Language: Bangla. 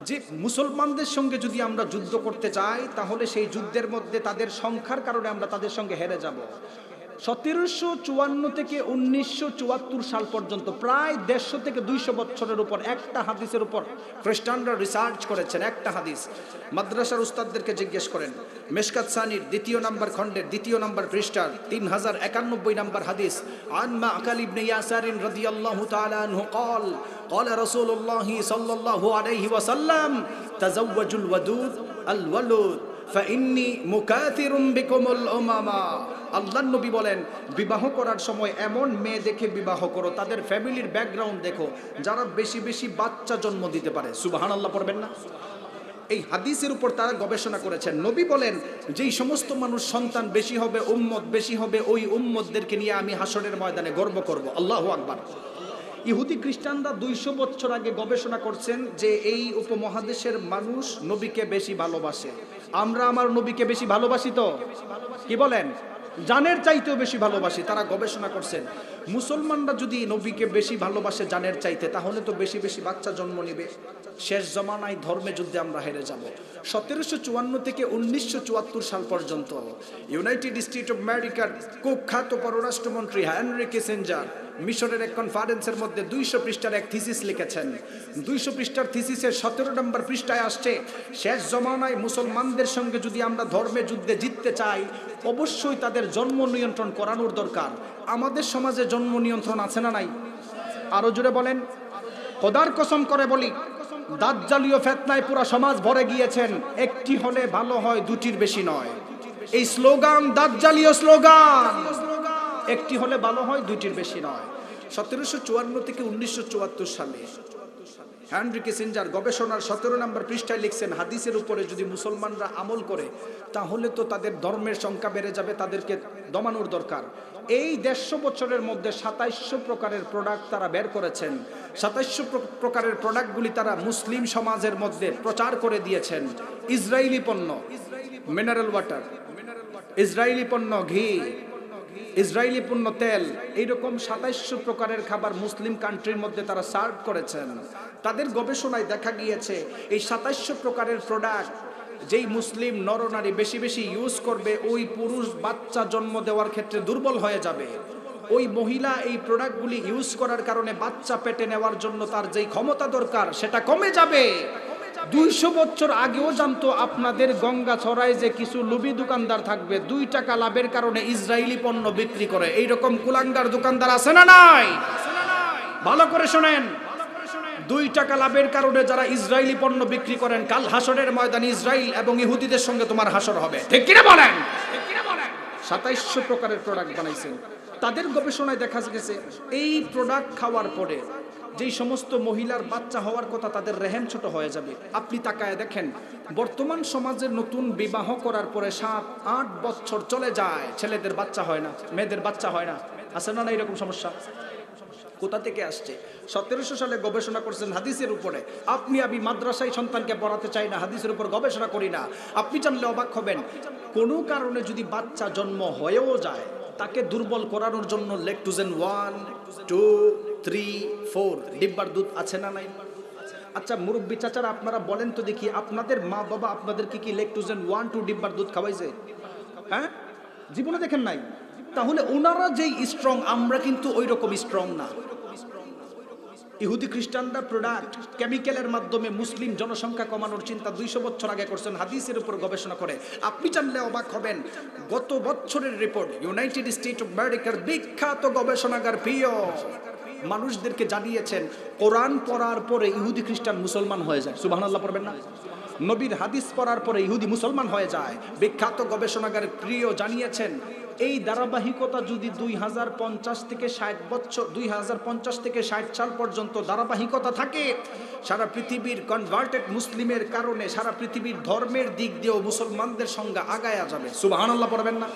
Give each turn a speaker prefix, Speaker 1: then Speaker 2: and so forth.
Speaker 1: যে মুসলমানদের সঙ্গে যদি আমরা যুদ্ধ করতে চাই, তাহলে সেই যুদ্ধের মধ্যে তাদের সংখ্যার কারণে আমরা তাদের সঙ্গে হেরে যাব। সতেরোশো চুয়ান্ন থেকে উনিশশো চুয়াত্তর সাল পর্যন্ত প্রায় দেড়শো থেকে দুইশো বছরের উপর একটা হাদিসের উপর খ্রিস্টানরা রিসার্চ করেছেন একটা হাদিস মাদ্রাসার উস্তাদদেরকে জিজ্ঞেস করেন মেশকাত সানির দ্বিতীয় নাম্বার খণ্ডের দ্বিতীয় নাম্বার পৃষ্ঠার তিন হাজার একানব্বই নাম্বার হাদিস আনমা আকাল ইবনে ইয়াসারিন রাদিয়াল্লাহু তাআলা আনহু قال قال رسول الله صلى الله عليه وسلم تزوجوا الودود الولود ফাইন্নি মুকাতিরুম বিকুমুল উমামা। আল্লাহ নবী বলেন, বিবাহ করার সময় এমন মেয়ে দেখে বিবাহ করো, তাদের ফ্যামিলির ব্যাকগ্রাউন্ড দেখো, যারা বেশি বেশি বাচ্চা জন্ম দিতে পারে। সুবাহান আল্লাহ পড়বেন না? এই হাদিসের উপর তারা গবেষণা করেছেন। নবী বলেন, যেই সমস্ত মানুষ সন্তান বেশি হবে, উম্মত বেশি হবে, ওই উম্মতদেরকে নিয়ে আমি হাসনের ময়দানে গর্ব করব। আল্লাহ আকবার। ইহুদি খ্রিস্টানরা দুইশো বছর আগে গবেষণা করছেন যে এই উপমহাদেশের মানুষ নবীকে বেশি ভালোবাসে। আমরা আমার নবীকে বেশি ভালোবাসি তো? কি বলেন? জানের চাইতেও বেশি ভালোবাসি, তারা গবেষণা করছেন। মুসলমানরা যদি নবীকে বেশি ভালোবাসে জানের চাইতে, তাহলে তো বেশি বেশি বাচ্চা জন্ম নেবে। শেষ জমানায় ধর্মে যুদ্ধে আমরা হেরে যাব। সতেরোশো চুয়ান্ন থেকে উনিশশো চুয়াত্তর সাল পর্যন্ত ইউনাইটেড স্টেট অফ আমেরিকার কুখ্যাত পররাষ্ট্রমন্ত্রী হেনরি কিসেঞ্জার মিশরের এক কনফারেন্সের মধ্যে দুইশো পৃষ্ঠার এক থিসিস লিখেছেন। দুইশো পৃষ্ঠার থিসিসের সতেরো নম্বর পৃষ্ঠায় আসছে, শেষ জমানায় মুসলমানদের সঙ্গে যদি আমরা ধর্মে যুদ্ধে জিততে চাই, অবশ্যই তাদের জন্ম নিয়ন্ত্রণ করানোর দরকার। আমাদের সমাজে জন্ম নিয়ন্ত্রণ আছে না নাই? আরও জুড়ে বলেন। খোদার কসম করে বলি দাজ্জালীয় ফেতনায় পুরা সমাজ ভরে গিয়েছেন। একটি হলে ভালো হয়, দুটির বেশি নয়। এই স্লোগান দাজ্জালীয় স্লোগান। একটি হলে ভালো হয়, দুইটির বেশি নয়। সতেরোশো চুয়ান্ন থেকে উনিশশো চুয়াত্তর সালে হ্যানরি কিসেঞ্জার গবেষণার সতেরো নম্বর পৃষ্ঠায় লিখছেন, হাদিসের উপরে যদি মুসলমানরা আমল করে, তাহলে তো তাদের ধর্মের সংখ্যা বেড়ে যাবে, তাদেরকে দমানোর দরকার। এই দেড়শো বছরের মধ্যে সাতাইশশো প্রকারের প্রোডাক্ট তারা বের করেছেন। সাতাইশশো প্রকারের প্রোডাক্টগুলি তারা মুসলিম সমাজের মধ্যে প্রচার করে দিয়েছেন। ইসরায়েলি পণ্য মিনারেল ওয়াটার ইসরায়েলি পণ্য, ঘি ইসরায়েলি পণ্য তেল, এইরকম সাতাইশশো প্রকারের খাবার মুসলিম কান্ট্রির মধ্যে তারা সার্ভ করেছেন। তাদের গবেষণায় দেখা গিয়েছে, এই সাতাইশশো প্রকারের প্রোডাক্ট যেই মুসলিম নরনারী বেশি বেশি ইউজ করবে, ওই পুরুষ বাচ্চা জন্ম দেওয়ার ক্ষেত্রে দুর্বল হয়ে যাবে। ওই মহিলা এই প্রোডাক্টগুলি ইউজ করার কারণে বাচ্চা পেটে নেওয়ার জন্য তার যেই ক্ষমতা দরকার, সেটা কমে যাবে। দুইশো বছর আগেও জানতো আপনাদের গঙ্গা ছড়ায় যে কিছু লুবি দোকানদার থাকবে। দুই টাকা লাভের কারণে ইসরায়েলি পণ্য বিক্রি করে। এইরকম কুলাঙ্গার দোকানদার আছে না নাই? ভালো করে শোনেন। দুই টাকা লাভের কারণে যারা ইসরায়েলি পণ্য বিক্রি করেন, কাল হাসরের ময়দানে ইসরায়েল এবং ইহুদিদের সঙ্গে তোমার হাসর হবে। ঠিক কিনা বলেন? সাতাইশশো প্রকারের প্রোডাক্ট বানাইছেন। তাদের গবেষণায় দেখা গেছে, এই প্রোডাক্ট খাওয়ার পরে যেই সমস্ত মহিলার বাচ্চা হওয়ার কথা তাদের রেহেন ছোট হয়ে যাবে, আপনি তাকায় দেখেন, বর্তমান সমাজে নতুন বিবাহ করার পরে সাত, আট বছর চলে যায়, ছেলেদের বাচ্চা হয় না, মেয়েদের বাচ্চা হয় না। আছে না না এরকম সমস্যা? কোথা থেকে আসছে? সতেরোশো সালে গবেষণা করছেন হাদিসের উপরে, আপনি আমি মাদ্রাসায় সন্তানকে পড়াতে চাই না, হাদিসের উপর গবেষণা করি না। আপনি জানলে অবাক হবেন, কোনো কারণে যদি বাচ্চা জন্ম হয়েও যায়, তাকে দুর্বল করানোর জন্য Lactogen one, two three four ডিব্বার দুধ আছে না নাই? আচ্ছা মুরব্বী চাচারা, আপনারা বলেন তো দেখি, আপনাদের মা বাবা আপনাদেরকে কি লেকটুজেন ওয়ান টু ডিব্বার দুধ খাওয়াইছে? হ্যাঁ? জীবনে দেখেন নাই? তাহলে ওনারা যেই স্ট্রং আমরা কিন্তু ওই রকম স্ট্রং না। ইহুদি খ্রিস্টানরা প্রোডাক্ট কেমিক্যালের মাধ্যমে মুসলিম জনসংখ্যা কমানোর চিন্তা দুইশো বছর আগে করছেন, হাদিসের উপর গবেষণা করে। আপনি জানলে অবাক হবেন, গত বছরের রিপোর্ট ইউনাইটেড স্টেট অফ আমেরিকার বিখ্যাত গবেষণাগার, প্রিয়। মানুষদেরকে জানিয়েছেন, কোরআন পড়ার পরে ইহুদি খ্রিস্টান মুসলমান হয়ে যায়। সুবাহ আল্লাহ পড়বেন না? নবীর হাদিস পড়ার পরে ইহুদি মুসলমান হয়ে যায়। বিখ্যাত গবেষণাগার প্রিয় জানিয়েছেন, এই ধারাবাহিকতা যদি দুই হাজার পঞ্চাশ থেকে ষাট বছর, দুই হাজার পঞ্চাশ থেকে ষাট সাল পর্যন্ত ধারাবাহিকতা থাকে, সারা পৃথিবীর কনভার্টেড মুসলিমের কারণে, সারা পৃথিবীর ধর্মের দিক দিয়েও মুসলমানদের সঙ্গে আগায়া যাবে। সুবাহ আল্লাহ পড়বেন না?